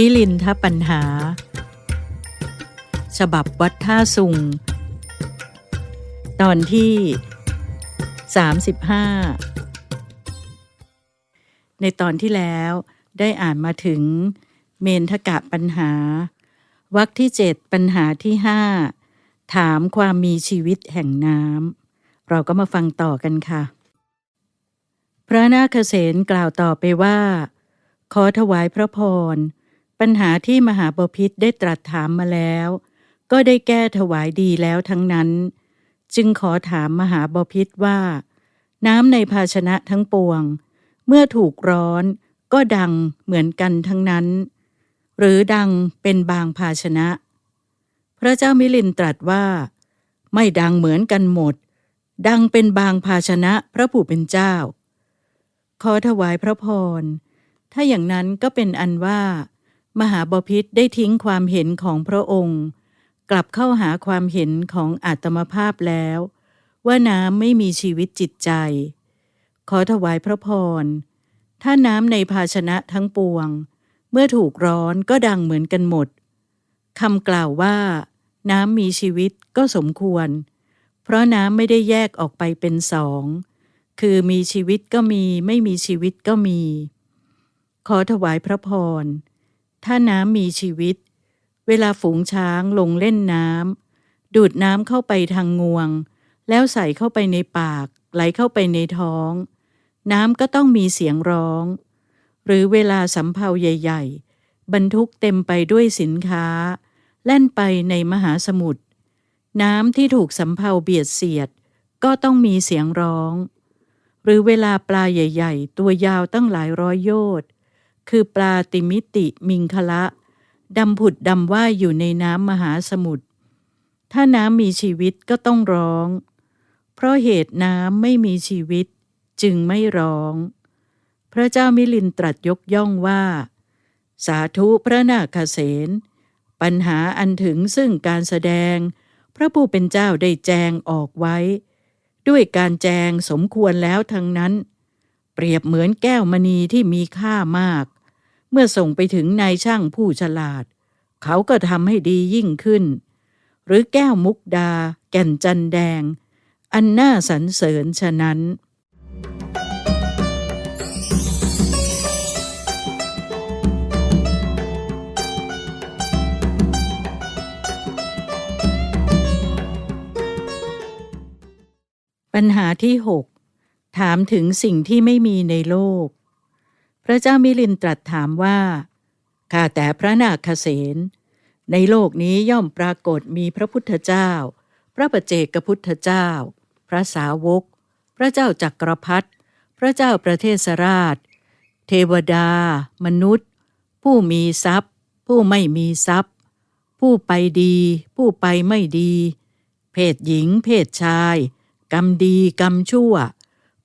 มิลินทปัญหา ฉบับวัดท่าสุง ตอนที่ 35 ในตอนที่แล้วได้อ่านมาถึงเมนทกะปัญหา วรรคที่เจ็ดปัญหาที่ห้าถามความมีชีวิตแห่งน้ำเราก็มาฟังต่อกันค่ะ พระนาคเษนกล่าวต่อไปว่า ขอถวายพระพร ปัญหาที่มหาบพิษได้ตรัสถามมาแล้ว ก็ได้แก้ถวายดีแล้วทั้งนั้น จึงขอถามมหาบพิษว่า น้ำในภาชนะทั้งปวง เมื่อถูกร้อนก็ดังเหมือนกันทั้งนั้น หรือดังเป็นบางภาชนะ พระเจ้ามิลินตรัสว่า ไม่ดังเหมือนกันหมด ดังเป็นบางภาชนะพระผู้เป็นเจ้า ขอถวายพระพร ถ้าอย่างนั้นก็เป็นอันว่า มหาบพิษได้ทิ้งความเห็นของพระองค์ กลับเข้าหาความเห็นของอาตมภาพแล้ว ว่าน้ำไม่มีชีวิตจิตใจ ขอถวายพระพร ถ้าน้ำในภาชนะทั้งปวง เมื่อถูกร้อนก็ดังเหมือนกันหมดคำกล่าวว่า น้ำมีชีวิตก็สมควร เพราะน้ำไม่ได้แยกออกไปเป็นสอง คือมีชีวิตก็มีไม่มีชีวิตก็มี ขอถวายพระพร ถ้าน้ำมีชีวิต เวลาฝูงช้างลงเล่นน้ำดูดน้ำเข้าไปทางงวง แล้วใส่เข้าไปในปาก ไหลเข้าไปในท้อง น้ำก็ต้องมีเสียงร้อง หรือเวลาสำเภาใหญ่ ๆ บรรทุกเต็มไปด้วยสินค้า แล่นไปในมหาสมุทรน้ำที่ถูกสำเภาเบียดเสียด ก็ต้องมีเสียงร้อง หรือเวลาปลาใหญ่ ๆ ตัวยาวตั้งหลายร้อยโยชน์ คือปลาติมิติมิงคละดำผุดดำว่ายอยู่ในน้ำมหาสมุทร ถ้าน้ำมีชีวิตก็ต้องร้อง เพราะเหตุน้ำไม่มีชีวิตจึงไม่ร้อง พระเจ้ามิลินตรัสยกย่องว่า สาธุพระนาคเษนปัญหาอันถึงซึ่งการแสดง พระผู้เป็นเจ้าได้แจงออกไว้ ด้วยการแจงสมควรแล้วทั้งนั้น เปรียบเหมือนแก้วมณีที่มีค่ามาก เมื่อส่งไปถึงนายช่างผู้ฉลาด เขาก็ทำให้ดียิ่งขึ้น หรือแก้วมุกดา แก่นจันแดง อันน่าสรรเสริญฉะนั้นปัญหาที่หกถามถึงสิ่งที่ไม่มีในโลก พระเจ้ามิลินตรัสถามว่าข้าแต่พระนาคเษนในโลกนี้ย่อมปรากฏมีพระพุทธเจ้า พระประเจกพุทธเจ้า พระสาวก พระเจ้าจักรพรรดิพระเจ้าประเทศราช เทวดา มนุษย์ ผู้มีทรัพย์ ผู้ไม่มีทรัพย์ ผู้ไปดี ผู้ไปไม่ดี เพศหญิง เพศชาย กรรมดีกรรมชั่ว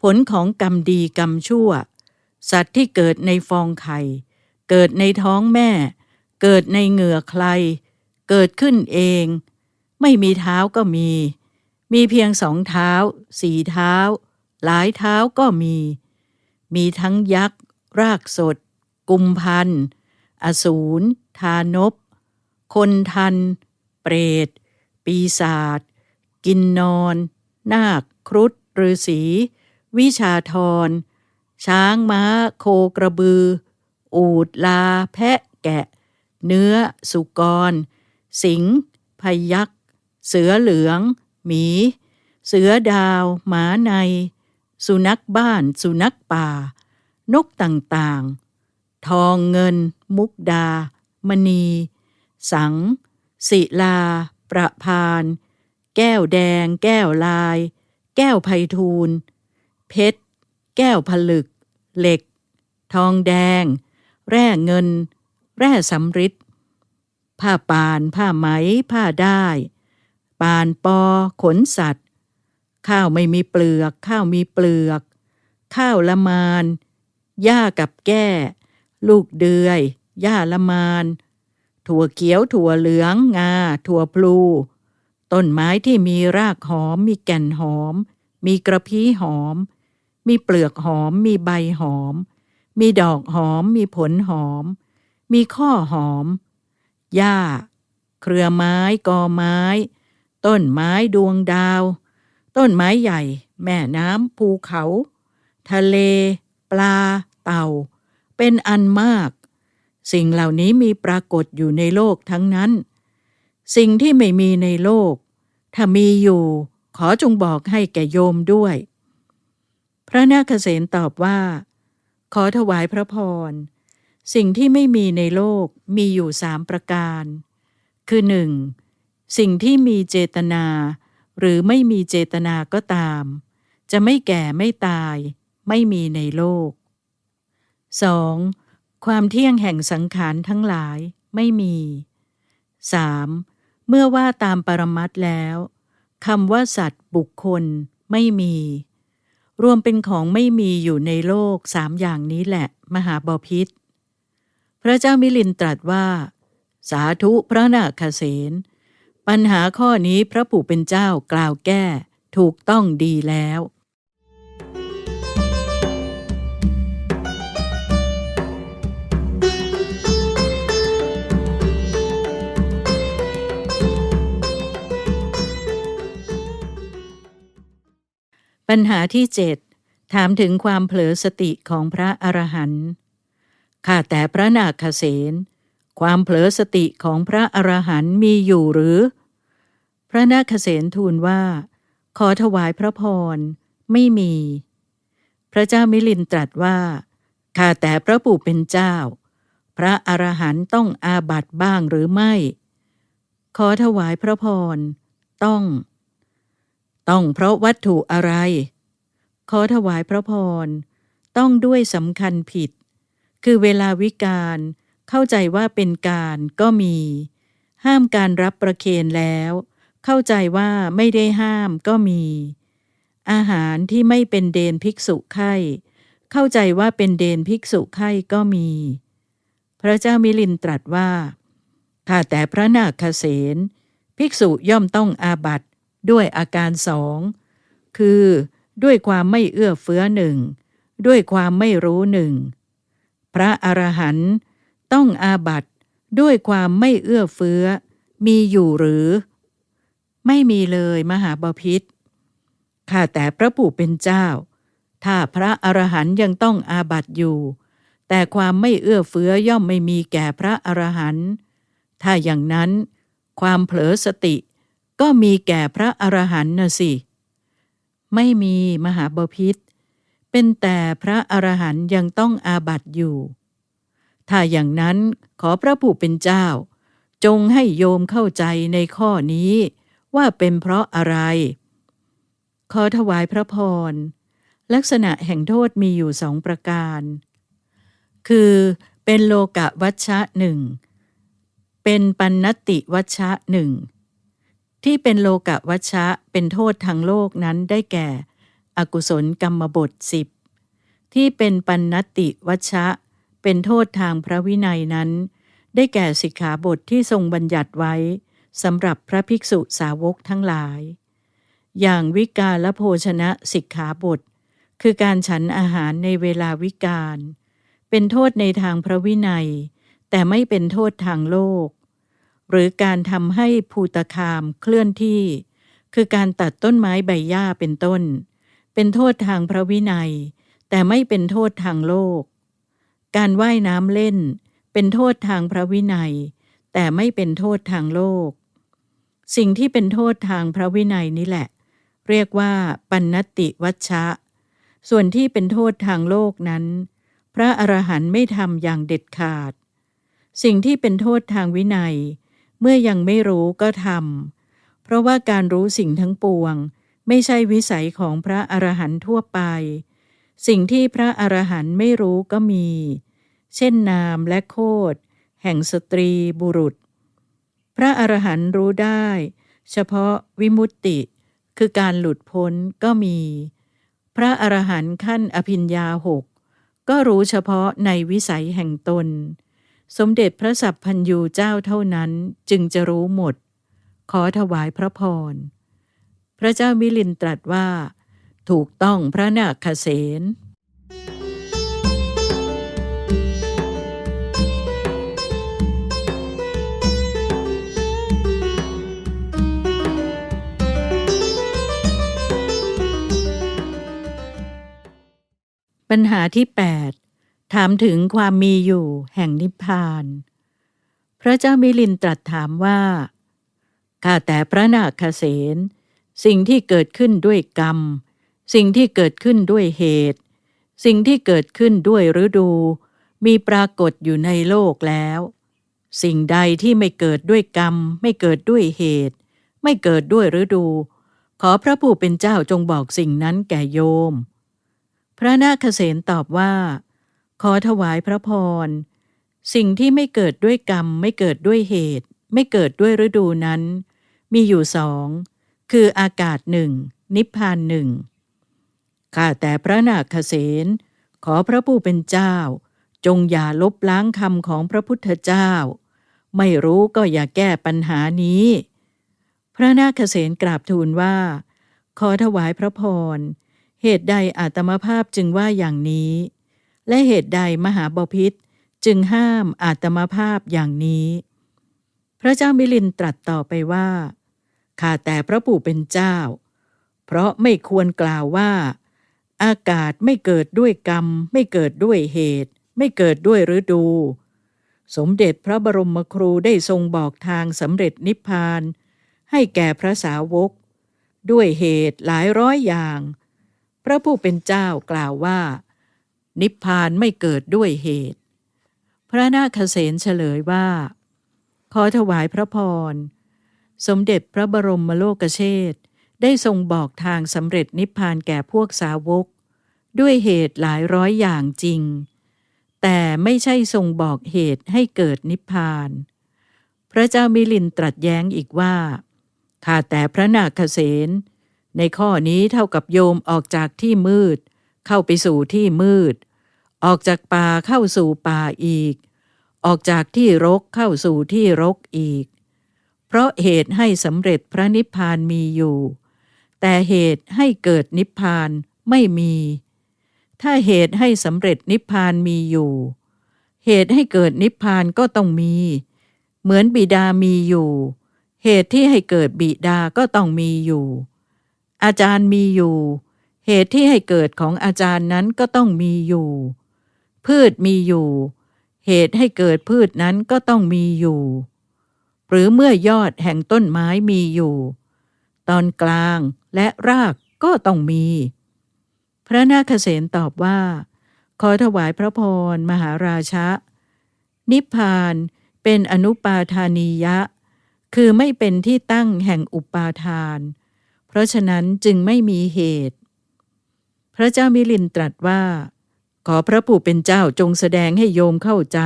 ผลของกรรมดีกรรมชั่ว สัตว์ที่เกิดในฟองไข่ เกิดในท้องแม่ เกิดในเหงื่อใคร เกิดขึ้นเอง ไม่มีเท้าก็มี มีเพียงสองเท้า สี่เท้า หลายเท้าก็มี มีทั้งยักษ์ รากสด กุมพัน อสูร ทานบ คนทัน เปรต ปีศาจ กินนอน นาค ครุฑฤาษี วิชาธร ช้างม้า โคกระบือ อูดลา แพะแกะ เนื้อ สุกร สิงพยักษเสือเหลือง หมี เสือดาว หมาใน สุนัขบ้าน สุนัขป่า นกต่างๆ ทองเงิน มุกดา มณี สัง ศิลา ประพาน แก้วแดง แก้วลาย แก้วไพทูลเพชร แก้วผลึก เหล็ก ทองแดง แร่เงิน แร่สำริดผ้าปาน ผ้าไหม ผ้าได้ ปานปอ ขนสัตว์ ข้าวไม่มีเปลือก ข้าวมีเปลือก ข้าวละมานหญ้ากับแก้ ลูกเดือยหญ้าละมาน ถั่วเขียว ถั่วเหลือง งา ถั่วพลู ต้นไม้ที่มีรากหอม มีแก่นหอม มีกระพี้หอม มีเปลือกหอม มีใบหอม มีดอกหอม มีผลหอม มีข้อหอม หญ้า เครือไม้ กอไม้ ต้นไม้ดวงดาว ต้นไม้ใหญ่ แม่น้ำภูเขา ทะเล ปลา เต่า เป็นอันมาก สิ่งเหล่านี้มีปรากฏอยู่ในโลกทั้งนั้น สิ่งที่ไม่มีในโลก ถ้ามีอยู่ ขอจงบอกให้แก่โยมด้วย พระนาคเษนตอบว่า ขอถวายพระพร สิ่งที่ไม่มีในโลกมีอยู่สามประการ คือหนึ่งสิ่งที่มีเจตนา หรือไม่มีเจตนาก็ตาม จะไม่แก่ไม่ตาย ไม่มีในโลก 2. ความเที่ยงแห่งสังขารทั้งหลายไม่มี 3. เมื่อว่าตามปรมัตแล้วคำว่าสัตว์บุคคลไม่มี รวมเป็นของไม่มีอยู่ในโลกสามอย่างนี้แหละ มหาบาพิษ พระเจ้ามิลินตรัสว่า สาธุพระนาคเสนปัญหาข้อนี้พระผู้เป็นเจ้ากล่าวแก้ ถูกต้องดีแล้ว ปัญหาที่เจ็ดถามถึงความเผลอสติของพระอรหันต์ข้าแต่พระนาคเษนความเผลอสติของพระอรหันต์มีอยู่หรือ พระนาคเษนทูลว่า ขอถวายพระพรไม่มี พระเจ้ามิลินตรัสว่าข้าแต่พระปู่เป็นเจ้า พระอรหันต์ต้องอาบัตบ้างหรือไม่ ขอถวายพระพรต้อง ต้องเพราะวัตถุอะไร ขอถวายพระพร ต้องด้วยสำคัญผิด คือเวลาวิการเข้าใจว่าเป็นการก็มี ห้ามการรับประเคนแล้ว เข้าใจว่าไม่ได้ห้ามก็มี อาหารที่ไม่เป็นเดนภิกษุไข้เข้าใจว่าเป็นเดนภิกษุไข้ก็มี พระเจ้ามิลินตรัสว่า ข้าแต่พระนาคเษนภิกษุย่อมต้องอาบัต ด้วยอาการสองคือด้วยความไม่เอื้อเฟื้อหนึ่งด้วยความไม่รู้หนึ่งพระอรหันต์ต้องอาบัตด้วยความไม่เอื้อเฟื้อ มีอยู่หรือ ไม่มีเลยมหาบาพิษข้าแต่พระผู้เป็นเจ้า ถ้าพระอรหันต์ยังต้องอาบัตอยู่ แต่ความไม่เอื้อเฟื้อย่อมไม่มีแก่พระอรหันต์ถ้าอย่างนั้น ความเผลอสติ ก็มีแก่พระอรหันต์นะสิ ไม่มีมหาบพิษ เป็นแต่พระอรหันต์ยังต้องอาบัติอยู่ ถ้าอย่างนั้นขอพระผู้เป็นเจ้า จงให้โยมเข้าใจในข้อนี้ว่าเป็นเพราะอะไร ขอถวายพระพร ลักษณะแห่งโทษมีอยู่สองประการ คือเป็นโลกะวัชชะหนึ่ง เป็นปันนติวัชชะหนึ่ง ที่เป็นโลกะวัชชะเป็นโทษทางโลกนั้นได้แก่ อกุศลกรรมบทสิบที่เป็นปันนติวัชชะ เป็นโทษทางพระวินัยนั้น ได้แก่สิกขาบทที่ทรงบัญญัติไว้สำหรับพระภิกษุสาวกทั้งหลาย อย่างวิกาลโภชนะสิกขาบท คือการฉันอาหารในเวลาวิกาล เป็นโทษในทางพระวินัย แต่ไม่เป็นโทษทางโลก หรือการทำให้ภูตคามเคลื่อนที่ คือการตัดต้นไม้ใบหญ้าเป็นต้น เป็นโทษทางพระวินัย แต่ไม่เป็นโทษทางโลก การว่ายน้ำเล่น เป็นโทษทางพระวินัย แต่ไม่เป็นโทษทางโลก สิ่งที่เป็นโทษทางพระวินัยนี่แหละ เรียกว่าปันนติวัชชะ ส่วนที่เป็นโทษทางโลกนั้น พระอรหันต์ไม่ทำอย่างเด็ดขาด สิ่งที่เป็นโทษทางวินัย เมื่อยังไม่รู้ก็ทำเพราะว่าการรู้สิ่งทั้งปวง ไม่ใช่วิสัยของพระอรหันต์ทั่วไป สิ่งที่พระอรหันต์ไม่รู้ก็มี เช่นนามและโคดแห่งสตรีบุรุษ พระอรหันต์รู้ได้ เฉพาะวิมุตติ คือการหลุดพ้นก็มี พระอรหันต์ขั้นอภิญญาหกก็รู้เฉพาะในวิสัยแห่งตน สมเด็จพระสัพพัญยูเจ้าเท่านั้นจึงจะรู้หมด ขอถวายพระพร พระเจ้ามิลินตรัสว่า ถูกต้องพระนาคเสนปัญหาที่ 8 ถามถึงความมีอยู่แห่งนิพพาน พระเจ้ามิลินตรัสถามว่าข้าแต่พระนาคเษนสิ่งที่เกิดขึ้นด้วยกรรม สิ่งที่เกิดขึ้นด้วยเหตุ สิ่งที่เกิดขึ้นด้วยฤดู มีปรากฏอยู่ในโลกแล้ว สิ่งใดที่ไม่เกิดด้วยกรรม ไม่เกิดด้วยเหตุ ไม่เกิดด้วยฤดู ขอพระผู้เป็นเจ้าจงบอกสิ่งนั้นแก่โยม พระนาคเษนตอบว่า ขอถวายพระพร สิ่งที่ไม่เกิดด้วยกรรม ไม่เกิดด้วยเหตุ ไม่เกิดด้วยฤดูนั้น มีอยู่สอง คืออากาศหนึ่ง นิพพานหนึ่งข้าแต่พระนาคเษนขอพระผู้เป็นเจ้า จงอย่าลบล้างคำของพระพุทธเจ้า ไม่รู้ก็อย่าแก้ปัญหานี้ พระนาคเษนกราบทูลว่า ขอถวายพระพร เหตุใดอาตมภาพจึงว่าอย่างนี้ และเหตุใดมหาบพิษจึงห้ามอาตมภาพอย่างนี้ พระเจ้ามิลินตรัสต่อไปว่า ข้าแต่พระผู้เป็นเจ้า เพราะไม่ควรกล่าวว่า อากาศไม่เกิดด้วยกรรม ไม่เกิดด้วยเหตุ ไม่เกิดด้วยฤดู สมเด็จพระบรมครูได้ทรงบอกทางสำเร็จนิพพาน ให้แก่พระสาวก ด้วยเหตุหลายร้อยอย่าง พระผู้เป็นเจ้ากล่าวว่า นิพพานไม่เกิดด้วยเหตุ พระนาคเษนเฉลยว่า ขอถวายพระพร สมเด็จพระบรมโลกเชษได้ทรงบอกทางสำเร็จนิพพานแก่พวกสาวก ด้วยเหตุหลายร้อยอย่างจริง แต่ไม่ใช่ทรงบอกเหตุให้เกิดนิพพาน พระเจ้ามิลินตรัสแย้งอีกว่าข้าแต่พระนาคเษนในข้อนี้เท่ากับโยมออกจากที่มืด เข้าไปสู่ที่มืด ออกจากป่าเข้าสู่ป่าอีก ออกจากที่รกเข้าสู่ที่รกอีก เพราะเหตุให้สำเร็จพระนิพพานมีอยู่ แต่เหตุให้เกิดนิพพานไม่มี ถ้าเหตุให้สำเร็จนิพพานมีอยู่ เหตุให้เกิดนิพพานก็ต้องมี เหมือนบิดามีอยู่ เหตุที่ให้เกิดบิดาก็ต้องมีอยู่ อาจารย์มีอยู่ เหตุที่ให้เกิดของอาจารย์นั้นก็ต้องมีอยู่ พืชมีอยู่ เหตุให้เกิดพืชนั้นก็ต้องมีอยู่ หรือเมื่อยอดแห่งต้นไม้มีอยู่ ตอนกลางและรากก็ต้องมี พระนาคเษนตอบว่า ขอถวายพระพรมหาราชะ นิพพานเป็นอนุปาทานียะ คือไม่เป็นที่ตั้งแห่งอุปาทาน เพราะฉะนั้นจึงไม่มีเหตุ พระเจ้ามิลินตรัสว่า ขอพระผู้เป็นเจ้าจงแสดงให้โยมเข้าใจ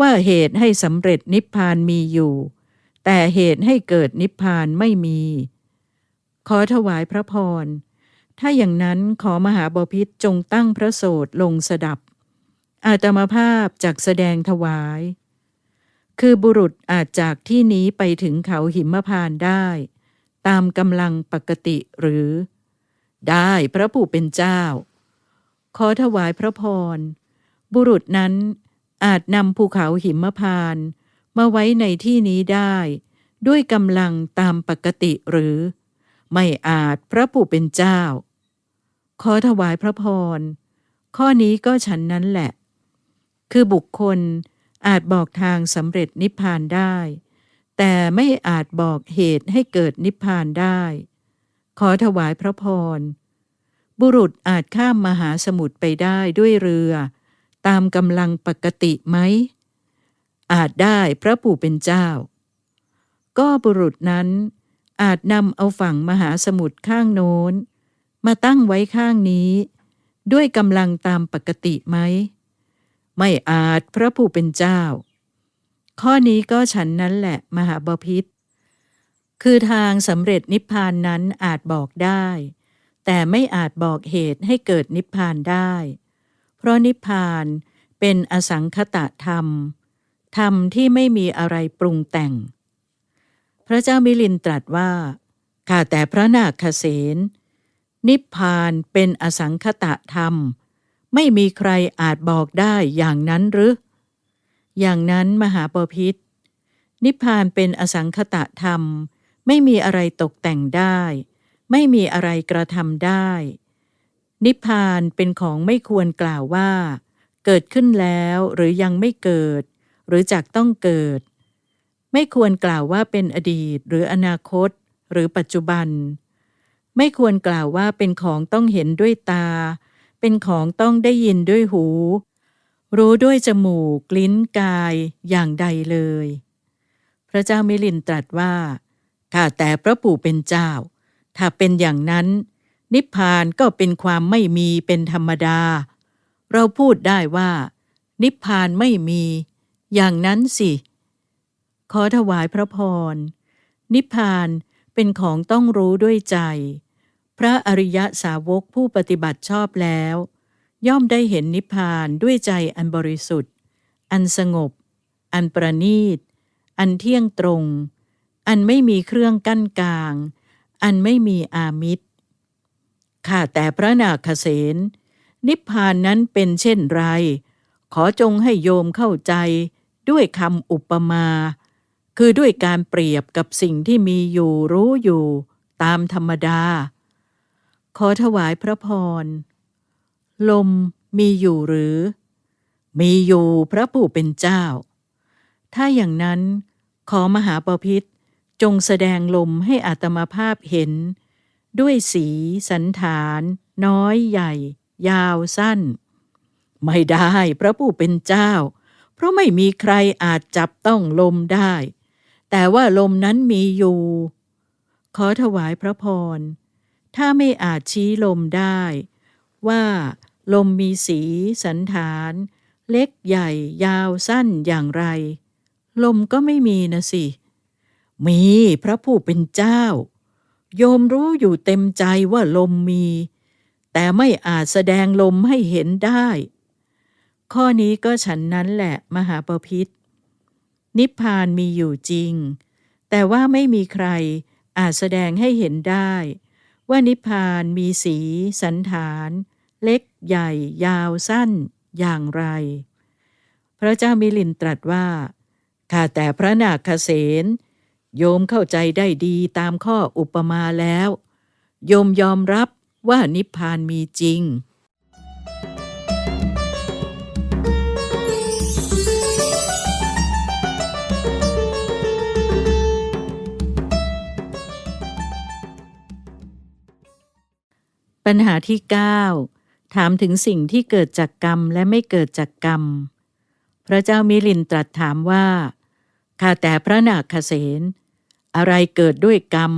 ว่าเหตุให้สำเร็จนิพพานมีอยู่ แต่เหตุให้เกิดนิพพานไม่มี ขอถวายพระพร ถ้าอย่างนั้นขอมหาบพิษจงตั้งพระโสดลงสดับ อาตมาภาพจากแสดงถวาย คือบุรุษอาจจากที่นี้ไปถึงเขาหิมพานต์ได้ ตามกำลังปกติหรือ ได้พระผู้เป็นเจ้า ขอถวายพระพร บุรุษนั้นอาจนำภูเขาหิมพานมาไว้ในที่นี้ได้ ด้วยกำลังตามปกติหรือ ไม่อาจพระผู้เป็นเจ้า ขอถวายพระพร ข้อนี้ก็ฉันนั้นแหละ คือบุคคลอาจบอกทางสำเร็จนิพพานได้ แต่ไม่อาจบอกเหตุให้เกิดนิพพานได้ ขอถวายพระพร บุรุษอาจข้ามมหาสมุทรไปได้ด้วยเรือ ตามกำลังปกติไหม อาจได้พระผู้เป็นเจ้า ก็บุรุษนั้นอาจนำเอาฝั่งมหาสมุทรข้างโน้น มาตั้งไว้ข้างนี้ ด้วยกำลังตามปกติไหม ไม่อาจพระผู้เป็นเจ้า ข้อนี้ก็ฉันนั้นแหละมหาบพิษ คือทางสำเร็จนิพพานนั้นอาจบอกได้ แต่ไม่อาจบอกเหตุให้เกิดนิพพานได้ เพราะนิพพานเป็นอสังคตะธรรม ธรรมที่ไม่มีอะไรปรุงแต่ง พระเจ้ามิลินตรัสว่าข้าแต่พระนาคเษนนิพพานเป็นอสังคตะธรรม ไม่มีใครอาจบอกได้อย่างนั้นหรือ อย่างนั้นมหาปพิธนิพพานเป็นอสังคตะธรรม ไม่มีอะไรตกแต่งได้ ไม่มีอะไรกระทำได้ นิพพานเป็นของไม่ควรกล่าวว่า เกิดขึ้นแล้วหรือยังไม่เกิด หรือจากต้องเกิด ไม่ควรกล่าวว่าเป็นอดีตหรืออนาคต หรือปัจจุบัน ไม่ควรกล่าวว่าเป็นของต้องเห็นด้วยตา เป็นของต้องได้ยินด้วยหู รู้ด้วยจมูก ลิ้นกายอย่างใดเลย พระเจ้ามิลินตรัสว่า ข้าแต่พระปู่เป็นเจ้า ถ้าเป็นอย่างนั้น นิพพานก็เป็นความไม่มีเป็นธรรมดา เราพูดได้ว่า นิพพานไม่มี อย่างนั้นสิ ขอถวายพระพร นิพพานเป็นของต้องรู้ด้วยใจ พระอริยสาวกผู้ปฏิบัติชอบแล้ว ย่อมได้เห็นนิพพานด้วยใจอันบริสุทธิ์ อันสงบ อันประณีต อันเที่ยงตรง อันไม่มีเครื่องกั้นกลาง อันไม่มีอามิตรข้าแต่พระนาคเษนนิพพานนั้นเป็นเช่นไร ขอจงให้โยมเข้าใจด้วยคำอุปมา คือด้วยการเปรียบกับสิ่งที่มีอยู่รู้อยู่ตามธรรมดา ขอถวายพระพร ลมมีอยู่หรือ มีอยู่พระผู้เป็นเจ้า ถ้าอย่างนั้นขอมหาปพิธ จงแสดงลมให้อาตมาภาพเห็น ด้วยสี สันฐาน น้อยใหญ่ ยาวสั้น ไม่ได้พระผู้เป็นเจ้า เพราะไม่มีใครอาจจับต้องลมได้ แต่ว่าลมนั้นมีอยู่ ขอถวายพระพร ถ้าไม่อาจชี้ลมได้ ว่าลมมีสี สันฐาน เล็กใหญ่ ยาวสั้นอย่างไร ลมก็ไม่มีนะสิ มีพระผู้เป็นเจ้า โยมรู้อยู่เต็มใจว่าลมมี แต่ไม่อาจแสดงลมให้เห็นได้ ข้อนี้ก็ฉันนั้นแหละมหาปพิธนิพพานมีอยู่จริง แต่ว่าไม่มีใครอาจแสดงให้เห็นได้ ว่านิพพานมีสี สันฐาน เล็กใหญ่ ยาวสั้น อย่างไร พระเจ้ามิลินตรัสว่าข้าแต่พระนาคเษน โยมเข้าใจได้ดีตามข้ออุปมาแล้ว โยมยอมรับว่านิพพานมีจริง ปัญหาที่ 9 ถามถึงสิ่งที่เกิดจากกรรมและไม่เกิดจากกรรม พระเจ้ามิลินตรัสถามว่าข้าแต่พระนาคเษน อะไรเกิดด้วยกรรม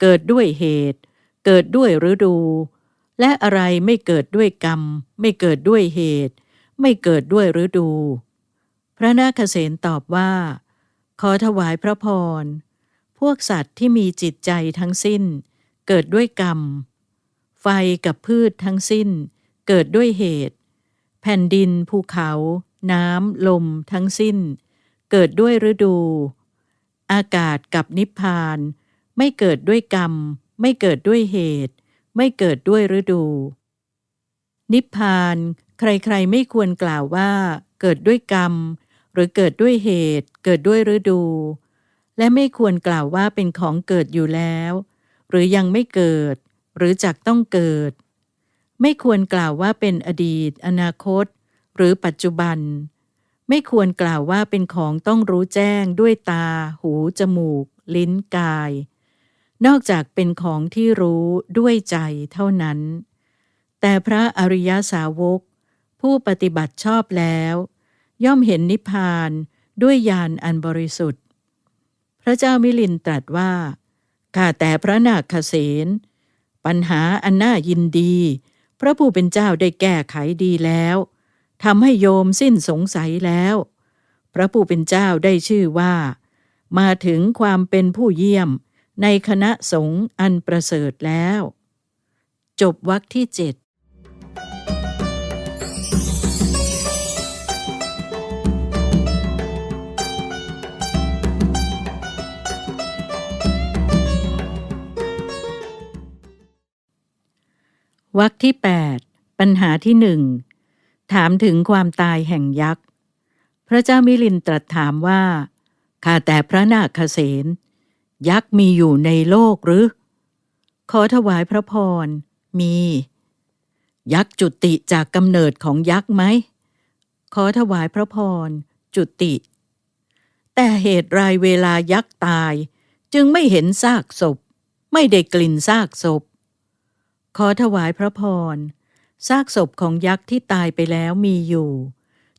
เกิดด้วยเหตุ เกิดด้วยฤดู และอะไรไม่เกิดด้วยกรรม ไม่เกิดด้วยเหตุ ไม่เกิดด้วยฤดู พระนาคเษนตอบว่า ขอถวายพระพร พวกสัตว์ที่มีจิตใจทั้งสิ้น เกิดด้วยกรรม ไฟกับพืชทั้งสิ้น เกิดด้วยเหตุ แผ่นดินภูเขา น้ำลมทั้งสิ้น เกิดด้วยฤดู อากาศกับนิพพาน ไม่เกิดด้วยกรรม ไม่เกิดด้วยเหตุ ไม่เกิดด้วยฤดู นิพพาน ใครๆไม่ควรกล่าวว่า เกิดด้วยกรรม หรือเกิดด้วยเหตุ เกิดด้วยฤดู และไม่ควรกล่าวว่าเป็นของเกิดอยู่แล้ว หรือยังไม่เกิด หรือจักต้องเกิด ไม่ควรกล่าวว่าเป็นอดีต อนาคต หรือปัจจุบัน ไม่ควรกล่าวว่าเป็นของต้องรู้แจ้งด้วยตา หู จมูก ลิ้นกาย นอกจากเป็นของที่รู้ด้วยใจเท่านั้น แต่พระอริยสาวก ผู้ปฏิบัติชอบแล้ว ย่อมเห็นนิพพานด้วยญาณอันบริสุทธิ์ พระเจ้ามิลินตรัสว่า ข้าแต่พระนาคเษนปัญหาอันน่ายินดี พระผู้เป็นเจ้าได้แก้ไขดีแล้ว ทำให้โยมสิ้นสงสัยแล้ว พระผู้เป็นเจ้าได้ชื่อว่า มาถึงความเป็นผู้เยี่ยมในคณะสงฆ์อันประเสริฐแล้ว จบวรรคที่เจ็ดวรรคที่ 8 ปัญหาที่หนึ่ง ถามถึงความตายแห่งยักษ์ พระเจ้ามิลินตรัสถามว่า ข้าแต่พระนาคเษนยักษ์มีอยู่ในโลกหรือ ขอถวายพระพร มี ยักษ์จุติจากกำเนิดของยักษ์ไหม ขอถวายพระพร จุติ แต่เหตุไรเวลายักษ์ตาย จึงไม่เห็นซากศพ ไม่ได้กลิ่นซากศพ ขอถวายพระพร ซากศพของยักษ์ที่ตายไปแล้วมีอยู่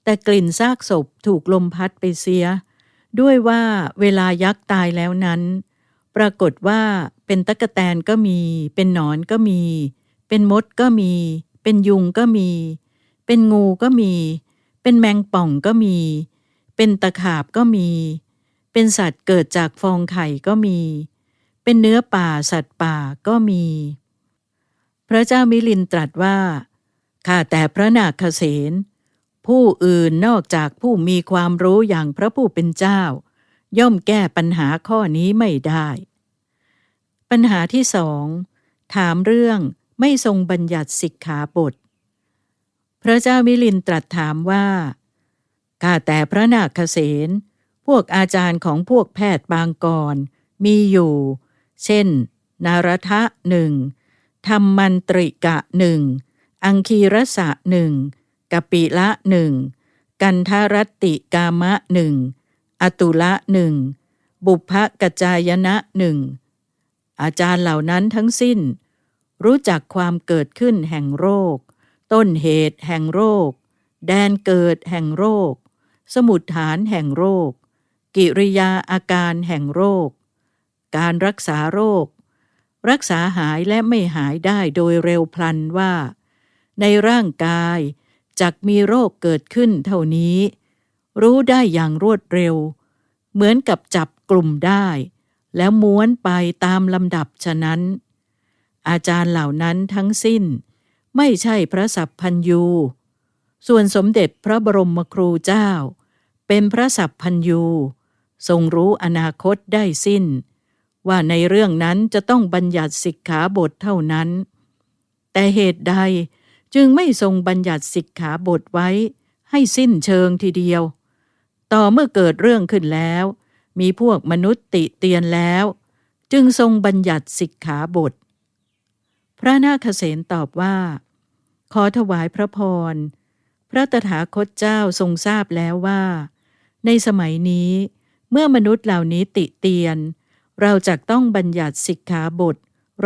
แต่กลิ่นซากศพถูกลมพัดไปเสีย ด้วยว่าเวลายักษ์ตายแล้วนั้น ปรากฏว่าเป็นตะกะแตนก็มี เป็นหนอนก็มี เป็นมดก็มี เป็นยุงก็มี เป็นงูก็มี เป็นแมงป่องก็มี เป็นตะขาบก็มี เป็นสัตว์เกิดจากฟองไข่ก็มี เป็นเนื้อป่าสัตว์ป่าก็มี พระเจ้ามิลินตรัสว่าข้าแต่พระนาคเษนผู้อื่นนอกจากผู้มีความรู้อย่างพระผู้เป็นเจ้า ย่อมแก้ปัญหาข้อนี้ไม่ได้ ปัญหาที่สองถามเรื่องไม่ทรงบัญญัติสิกขาบท พระเจ้ามิลินตรัสถามว่าข้าแต่พระนาคเษนพวกอาจารย์ของพวกแพทย์บางกรมีอยู่ เช่น นารทะหนึ่ง ธรรมมันตริกะหนึ่งอังคีรสะหนึ่งกปิละหนึ่งกันทรตติกามะหนึ่งอตุละหนึ่งบุพกจายนะหนึ่งอาจารย์เหล่านั้นทั้งสิ้น รู้จักความเกิดขึ้นแห่งโรค ต้นเหตุแห่งโรค แดนเกิดแห่งโรค สมุดฐานแห่งโรค กิริยาอาการแห่งโรค การรักษาโรค รักษาหายและไม่หายได้โดยเร็วพลันว่า ในร่างกายจักมีโรคเกิดขึ้นเท่านี้ รู้ได้อย่างรวดเร็ว เหมือนกับจับกลุ่มได้ แล้วม้วนไปตามลำดับฉะนั้น อาจารย์เหล่านั้นทั้งสิ้น ไม่ใช่พระสัพพัญยู ส่วนสมเด็จพระบรมครูเจ้า เป็นพระสัพพัญยู ทรงรู้อนาคตได้สิ้น ว่าในเรื่องนั้นจะต้องบัญญัติสิกขาบทเท่านั้น แต่เหตุใดจึงไม่ทรงบัญญัติสิกขาบทไว้ ให้สิ้นเชิงทีเดียว ต่อเมื่อเกิดเรื่องขึ้นแล้ว มีพวกมนุษย์ติเตียนแล้ว จึงทรงบัญญัติสิกขาบท พระนาคเษนตอบว่า ขอถวายพระพร พระตถาคตเจ้าทรงทราบแล้วว่า ในสมัยนี้เมื่อมนุษย์เหล่านี้ติเตียน เราจะต้องบัญญัติสิกขาบท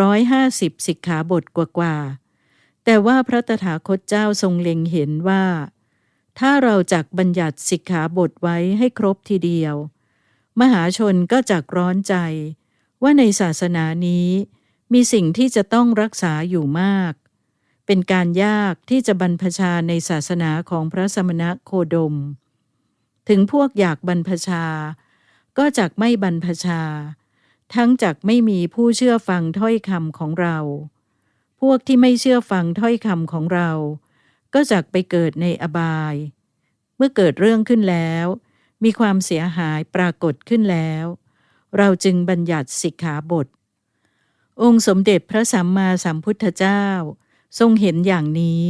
ร้อยห้าสิบสิกขาบทกว่าๆ แต่ว่าพระตถาคตเจ้าทรงเล็งเห็นว่า ถ้าเราจักบัญญัติสิกขาบทไว้ให้ครบทีเดียว มหาชนก็จักร้อนใจ ว่าในศาสนานี้ มีสิ่งที่จะต้องรักษาอยู่มาก เป็นการยากที่จะบรรพชาในศาสนาของพระสมณะโคดม ถึงพวกอยากบรรพชา ก็จักไม่บรรพชา ทั้งจักไม่มีผู้เชื่อฟังถ้อยคำของเรา พวกที่ไม่เชื่อฟังถ้อยคำของเรา ก็จักไปเกิดในอบาย เมื่อเกิดเรื่องขึ้นแล้ว มีความเสียหายปรากฏขึ้นแล้ว เราจึงบัญญัติสิกขาบท องค์สมเด็จพระสัมมาสัมพุทธเจ้า ทรงเห็นอย่างนี้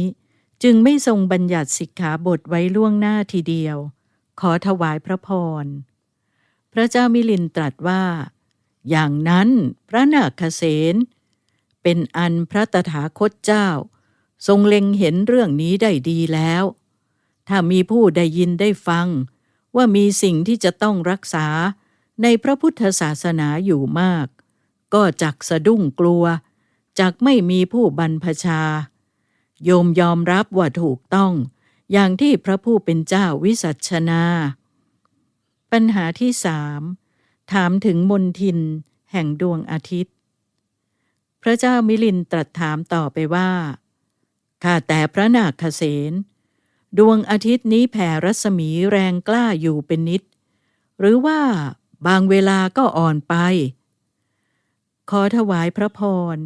จึงไม่ทรงบัญญัติสิกขาบทไว้ล่วงหน้าทีเดียว ขอถวายพระพร พระเจ้ามิลินตรัสว่า อย่างนั้นพระนาคเษนเป็นอันพระตถาคตเจ้า ทรงเล็งเห็นเรื่องนี้ได้ดีแล้ว ถ้ามีผู้ได้ยินได้ฟัง ว่ามีสิ่งที่จะต้องรักษาในพระพุทธศาสนาอยู่มาก ก็จักสะดุ้งกลัว จักไม่มีผู้บรรพชา โยมยอมรับว่าถูกต้อง อย่างที่พระผู้เป็นเจ้าวิสัชนา ปัญหาที่สาม ถามถึงมนทินแห่งดวงอาทิตย์ พระเจ้ามิลินตรัสถามต่อไปว่า ข้าแต่พระนาคเษนดวงอาทิตย์นี้แผ่รัศมีแรงกล้าอยู่เป็นนิด หรือว่าบางเวลาก็อ่อนไป ขอถวายพระพร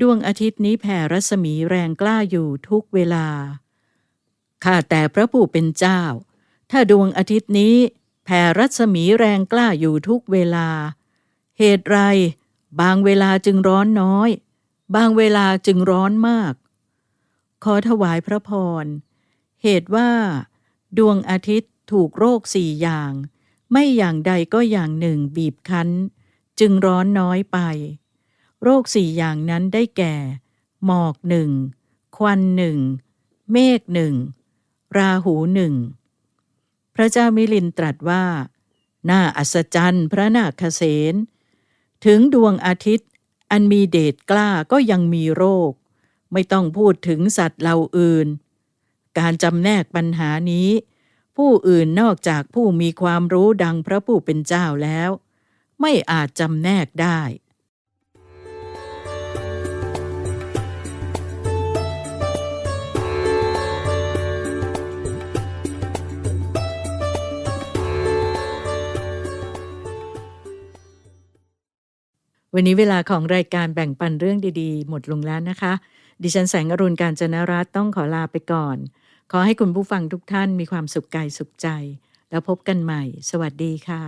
ดวงอาทิตย์นี้แผ่รัศมีแรงกล้าอยู่ทุกเวลา ข้าแต่พระผู้เป็นเจ้า ถ้าดวงอาทิตย์นี้ แผ่รัศมีแรงกล้าอยู่ทุกเวลา เหตุไร บางเวลาจึงร้อนน้อย บางเวลาจึงร้อนมาก ขอถวายพระพร เหตุว่า ดวงอาทิตย์ถูกโรคสี่อย่าง ไม่อย่างใดก็อย่างหนึ่งบีบคั้น จึงร้อนน้อยไป โรคสี่อย่างนั้นได้แก่ หมอกหนึ่ง ควันหนึ่ง เมฆหนึ่ง ราหูหนึ่ง พระเจ้ามิลินตรัสว่า น่าอัศจรรย์พระนาคเษนถึงดวงอาทิตย์อันมีเดชกล้าก็ยังมีโรค ไม่ต้องพูดถึงสัตว์เหล่าอื่น การจำแนกปัญหานี้ ผู้อื่นนอกจากผู้มีความรู้ดังพระผู้เป็นเจ้าแล้ว ไม่อาจจำแนกได้ วันนี้เวลาของรายการแบ่งปันเรื่องดีๆ หมดลงแล้วนะคะ ดิฉันแสงอรุณการจนรัตต้องขอลาไปก่อน ขอให้คุณผู้ฟังทุกท่านมีความสุขกายสุขใจ แล้วพบกันใหม่ สวัสดีค่ะ